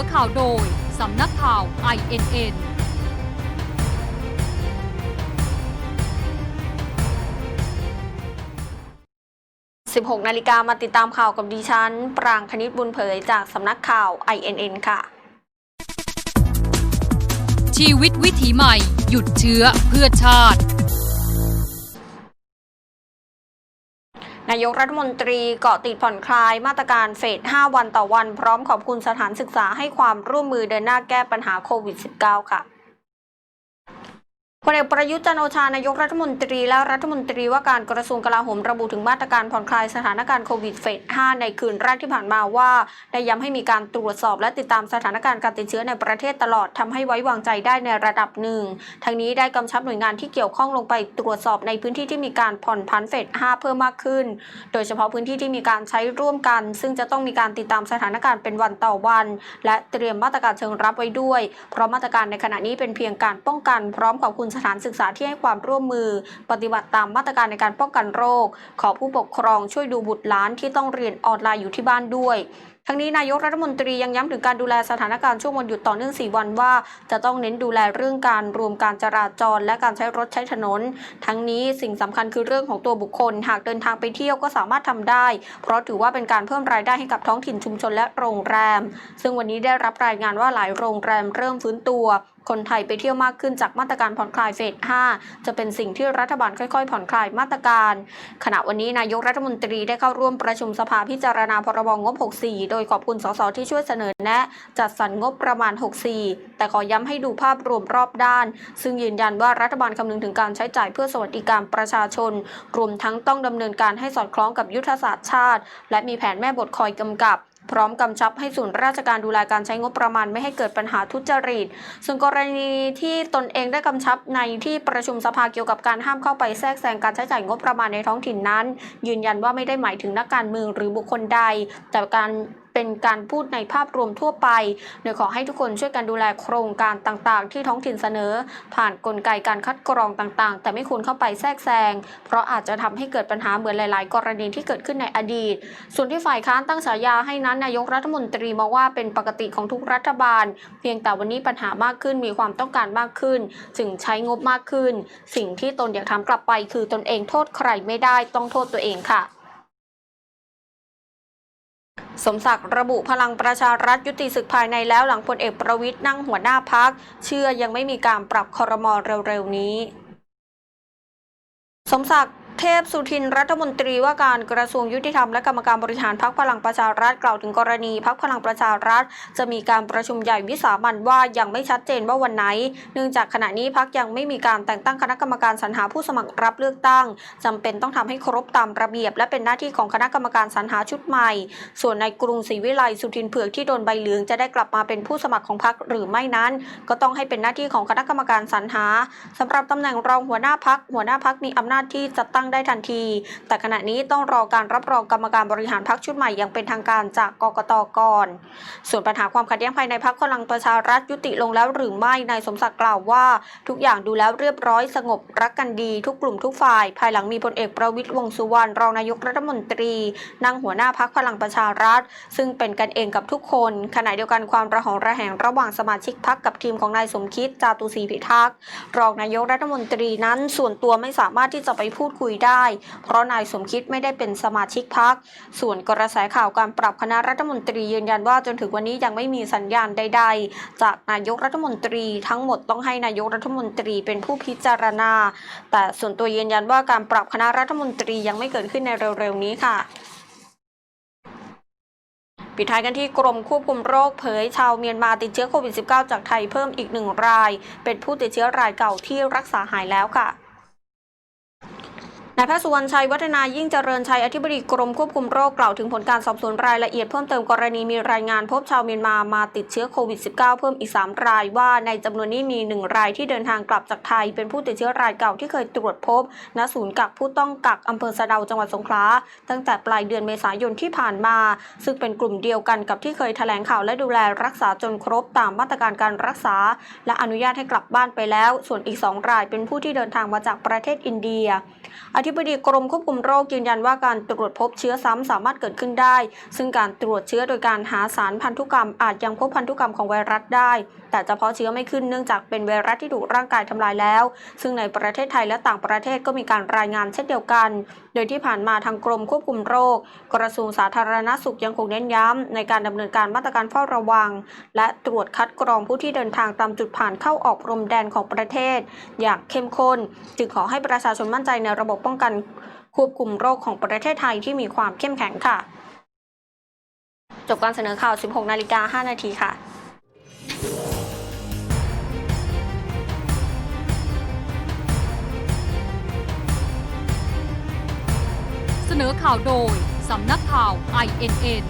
อข่าวโดย สำนักข่าว INN 16 นาฬิกามาติดตามข่าวกับดิฉัน ปรางคณิตบุญเผยจากสำนักข่าว INN ค่ะ ชีวิตวิถีใหม่ หยุดเชื้อเพื่อชาติ นายกรัฐมนตรีเกาะติดผ่อนคลายมาตรการเฟส 5 วันต่อวัน พร้อมขอบคุณสถานศึกษาให้ความร่วมมือเดินหน้าแก้ปัญหาโควิด -19 ค่ะ พลเอกประยุทธ์จันโอชานายกรัฐมนตรีและรัฐมนตรีว่าการกระทรวงกลาโหมระบุถึงมาตรการผ่อนคลายสถานการณ์โควิดเฟส 5 ในคืนแรกที่ผ่านมาว่า ได้ย้ำให้มีการตรวจสอบและติดตามสถานการณ์การติดเชื้อในประเทศตลอดทำให้ไว้วางใจได้ในระดับหนึ่งทั้งนี้ได้กำชับหน่วยงานที่เกี่ยวข้องลงไปตรวจสอบในพื้นที่ที่มีการผ่อนผันเฟส 5 เพิ่มมากขึ้น โดยเฉพาะพื้นที่ที่มีการใช้ร่วมกัน ซึ่งจะต้องมีการติดตามสถานการณ์เป็นวันต่อวัน และเตรียมมาตรการเชิงรับไว้ด้วย เพราะมาตรการในขณะนี้เป็นเพียงการป้องกันพร้อมขอบคุณสถานศึกษาที่ให้ความร่วมมือ ปฏิบัติตามมาตรการในการป้องกันโรค ขอผู้ปกครองช่วยดูบุตรหลานที่ต้องเรียนออนไลน์อยู่ที่บ้านด้วยทั้งนี้นายกรัฐมนตรียังย้ำถึงการดูแลสถานการณ์ช่วงวันหยุดต่อเนื่อง 4 วันว่า จะต้องเน้นดูแลเรื่องการรวมการจราจร และการใช้รถใช้ถนน ทั้งนี้สิ่งสำคัญคือเรื่องของตัวบุคคล หากเดินทางไปเที่ยวก็สามารถทำได้ เพราะถือว่าเป็นการเพิ่มรายได้ให้กับท้องถิ่นชุมชนและโรงแรม ซึ่งวันนี้ได้รับรายงานว่าหลายโรงแรมเริ่มฟื้นตัว คนไทยไปเที่ยวมากขึ้นจากมาตรการผ่อนคลายเฟส 5 จะเป็นสิ่งที่รัฐบาลค่อยๆ ผ่อนคลายมาตรการ ขณะวันนี้นายกรัฐมนตรีได้เข้าร่วมประชุมสภาพิจารณาพรบงบ 64 โดยขอบคุณสสที่ช่วยเสนอแนะ จัดสรรงบประมาณ 64 แต่ขอย้ำให้ดูภาพรวมรอบด้าน ซึ่งยืนยันว่ารัฐบาลคำนึงถึงการใช้จ่ายเพื่อสวัสดิการประชาชน รวมทั้งต้องดำเนินการให้สอดคล้องกับยุทธศาสตร์ชาติ และมีแผนแม่บทคอยกำกับ พร้อมกำชับให้ส่วนราชการดูแลการใช้งบประมาณไม่ให้เกิดปัญหาทุจริต ส่วนกรณีที่ตนเองได้กำชับในที่ประชุมสภาเกี่ยวกับการห้ามเข้าไปแทรกแซงการใช้จ่ายงบประมาณในท้องถิ่นนั้น ยืนยันว่าไม่ได้หมายถึงนักการเมืองหรือบุคคลใด แต่การ เป็นการพูดในภาพรวมทั่วไป โดยขอให้ทุกคนช่วยกันดูแลโครงการต่างๆ ที่ท้องถิ่นเสนอ ผ่านกลไกการคัดกรองต่างๆ แต่ไม่ควรเข้าไปแทรกแซง เพราะอาจจะทำให้เกิดปัญหาเหมือนหลาย ๆ กรณีที่เกิดขึ้นในอดีต ส่วนที่ฝ่ายค้านตั้งฉายาให้นั้นนายกรัฐมนตรีมองว่าเป็นปกติของทุกรัฐบาล เพียงแต่วันนี้ปัญหามากขึ้นมีความต้องการมากขึ้น จึงใช้งบมากขึ้น สิ่งที่ตนอยากทำกลับไป คือตนเองโทษใครไม่ได้ต้องโทษตัวเองค่ะ สมศักดิ์ระบุพลังประชารัฐยุติศึกภายในแล้วหลังพลเอกประวิทย์นั่งหัวหน้าพัก เชื่อยังไม่มีการปรับคอรมอเร็วๆนี้ สมศักดิ์ เทพสุทินรัฐมนตรีว่าการกระทรวงยุติธรรมและกรรมการบริหารพักพลังประชารัฐกล่าวถึงกรณีพักพลังประชารัฐ จะมีการประชุมใหญ่วิสามันว่ายังไม่ชัดเจนว่าวันไหน เนื่องจากขณะนี้พักยังไม่มีการแต่งตั้งคณะกรรมการสรรหาผู้สมัครรับเลือกตั้งจำเป็นต้องทำให้ครบตามระเบียบ และเป็นหน้าที่ของคณะกรรมการสรรหาชุดใหม่ ส่วนในกรุงศรีวิไลสุทินเผือกที่โดนใบเหลืองจะได้กลับมาเป็นผู้สมัครของพักหรือไม่นั้น ก็ต้องให้เป็นหน้าที่ของคณะกรรมการสรรหาสำหรับตำแหน่งรองหัวหน้าพักหัวหน้าพักมีอำนาจที่จะตั้งได้ทันที แต่ขณะนี้ต้องรอการรับรองกรรมการบริหารพักชุดใหม่อย่างเป็นทางการจากกกตก่อน ส่วนปัญหาความขัดแย้งภายในพักพลังประชารัฐยุติลงแล้วหรือไม่นายสมศักดิ์กล่าวว่า ทุกอย่างดูแล้วเรียบร้อยสงบรักกันดี ทุกกลุ่มทุกฝ่าย ภายหลังมีพลเอกประวิตรวงสุวรรณรองนายกรัฐมนตรี นั่งหัวหน้าพักพลังประชารัฐ ซึ่งเป็นกันเองกับทุกคน ขณะเดียวกันความระหองระแหงระหว่างสมาชิกพักกับทีมของนายสมคิดจาตุศรีพิทักษ์รองนายกรัฐมนตรีนั้นส่วนตัวไม่สามารถที่จะไปพูดคุยได้ เพราะนายสมคิดไม่ได้เป็นสมาชิกพัก ส่วนกระแสข่าวการปรับคณะรัฐมนตรียืนยันว่าจนถึงวันนี้ยังไม่มีสัญญาณใด ๆ จากนายกรัฐมนตรีทั้งหมดต้องให้นายกรัฐมนตรีเป็นผู้พิจารณา แต่ส่วนตัวยืนยันว่าการปรับคณะรัฐมนตรียังไม่เกิดขึ้นในเร็วๆนี้ค่ะปิดท้ายกันที่กรมควบคุมโรคเผยชาวเมียนมาติดเชื้อโควิด -19 จากไทยเพิ่มอีกหนึ่งราย เป็นผู้ติดเชื้อรายเก่าที่รักษาหายแล้วค่ะ นายแพทย์สุวรรณชัยวัฒนายิ่งเจริญชัยอธิบดีกรมควบคุมโรคกล่าวถึงผลการสอบสวนรายละเอียดเพิ่มเติมกรณีมีรายงานพบชาวเมียนมามาติดเชื้อโควิด -19 เพิ่มอีก 3 รายว่าในจำนวนนี้มี 1 รายที่เดินทางกลับจากไทย เป็นผู้ติดเชื้อรายเก่าที่เคยตรวจพบ ณศูนย์กักผู้ต้องกักอำเภอสะเดาจังหวัดสงขลาตั้งแต่ปลายเดือนเมษายนที่ผ่านมา ซึ่งเป็นกลุ่มเดียวกันกับที่เคยแถลงข่าวและดูแลรักษาจนครบตามมาตรการการรักษา และอนุญาตให้กลับบ้านไปแล้ว ส่วนอีก 2 รายเป็นผู้ที่เดินทางมาจากประเทศอินเดียอธิธิบดีกรมควบคุมโรคยืนยันว่าการตรวจพบเชื้อซ้ำสามารถเกิดขึ้นได้ ซึ่งการตรวจเชื้อโดยการหาสารพันธุกรรมอาจยังพบพันธุกรรมของไวรัสได้ แต่จะเพาะเชื้อไม่ขึ้นเนื่องจากเป็นไวรัสที่ถูกร่างกายทำลายแล้ว ซึ่งในประเทศไทยและต่างประเทศก็มีการรายงานเช่นเดียวกัน โดยที่ผ่านมาทางกรมควบคุมโรค กระทรวงสาธารณสุขยังคงเน้นย้ำในการดำเนินการมาตรการเฝ้าระวัง และตรวจคัดกรองผู้ที่เดินทางตามจุดผ่านเข้าออกพรมแดนของประเทศ อย่างเข้มข้น จึงขอให้ประชาชนมั่นใจในระบบป้องกันควบคุมโรคของประเทศไทยที่มีความเข้มแข็งค่ะ จบการเสนอข่าว 16 นาฬิกา 5 นาทีค่ะเสนอข่าวโดย สำนักข่าว INN